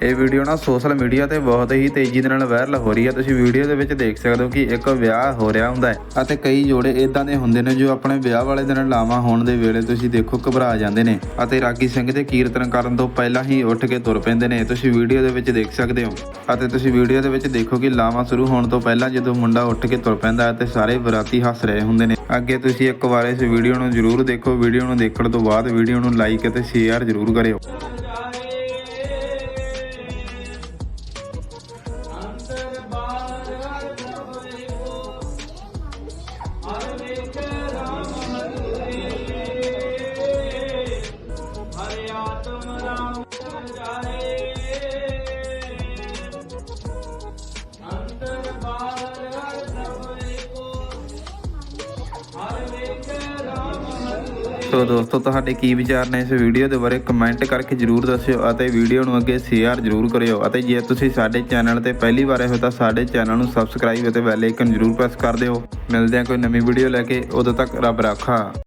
ਇਹ ਵੀਡੀਓ ਨਾ social media ਤੇ ਬਹੁਤ ਹੀ ਤੇਜ਼ੀ ਦੇ ਨਾਲ ਵਾਇਰਲ ਹੋ ਰਹੀ ਹੈ। ਤੁਸੀਂ ਵੀਡੀਓ ਦੇ ਵਿੱਚ ਦੇਖ ਸਕਦੇ ਹੋ ਕਿ ਇੱਕ ਵਿਆਹ ਹੋ ਰਿਹਾ ਹੁੰਦਾ ਹੈ ਅਤੇ ਕਈ ਜੋੜੇ ਇਦਾਂ ਦੇ ਹੁੰਦੇ ਨੇ ਜੋ ਆਪਣੇ ਵਿਆਹ ਵਾਲੇ ਦਿਨ ਲਾਵਾਂ ਹੋਣ ਦੇ ਵੇਲੇ ਤੁਸੀਂ ਦੇਖੋ ਘਬਰਾ ਜਾਂਦੇ ਨੇ ਅਤੇ ਰਾਗੀ ਸਿੰਘ ਦੇ ਕੀਰਤਨ ਕਰਨ ਤੋਂ ਪਹਿਲਾਂ ਹੀ ਉੱਠ ਕੇ ਤੁਰ ਪੈਂਦੇ ਨੇ। ਤੁਸੀਂ ਵੀਡੀਓ ਦੇ ਵਿੱਚ ਦੇਖ ਸਕਦੇ ਹੋ ਅਤੇ ਤੁਸੀਂ ਵੀਡੀਓ ਦੇ ਵਿੱਚ ਦੇਖੋ ਕਿ ਲਾਵਾਂ ਸ਼ੁਰੂ ਹੋਣ ਤੋਂ ਪਹਿਲਾਂ ਜਦੋਂ ਮੁੰਡਾ ਉੱਠ ਕੇ ਤੁਰ ਪੈਂਦਾ ਹੈ ਤੇ ਸਾਰੇ ਬਰਾਤੀ ਹੱਸ ਰਹੇ ਹੁੰਦੇ ਨੇ। ਅੱਗੇ ਤੁਸੀਂ ਇੱਕ ਵਾਰ ਇਸ ਵੀਡੀਓ ਨੂੰ ਜ਼ਰੂਰ ਦੇਖੋ। ਵੀਡੀਓ ਨੂੰ ਦੇਖਣ ਤੋਂ ਬਾਅਦ ਵੀਡੀਓ ਨੂੰ ਲਾਈਕ ਅਤੇ ਸ਼ੇਅਰ ਜ਼ਰੂਰ ਕਰਿਓ। America. ਸੋ ਦੋਸਤੋ, ਤੁਹਾਡੇ ਕੀ ਵਿਚਾਰ ਨੇ ਇਸ ਵੀਡੀਓ ਦੇ ਬਾਰੇ ਕਮੈਂਟ ਕਰਕੇ ਜਰੂਰ ਦੱਸਿਓ ਅਤੇ ਵੀਡੀਓ ਨੂੰ ਅੱਗੇ ਸ਼ੇਅਰ ਜਰੂਰ ਕਰਿਓ। ਅਤੇ ਜੇ ਤੁਸੀਂ ਸਾਡੇ ਚੈਨਲ ਤੇ ਪਹਿਲੀ ਵਾਰ ਆਏ ਹੋ ਤਾਂ ਸਾਡੇ ਚੈਨਲ ਨੂੰ ਸਬਸਕ੍ਰਾਈਬ ਅਤੇ ਬੈਲ ਆਈਕਨ ਜਰੂਰ ਪ੍ਰੈਸ ਕਰ ਦਿਓ। ਮਿਲਦੇ ਹਾਂ ਕੋਈ ਨਵੀਂ ਵੀਡੀਓ ਲੈ ਕੇ। ਉਦੋਂ ਤੱਕ ਰੱਬ ਰਾਖਾ।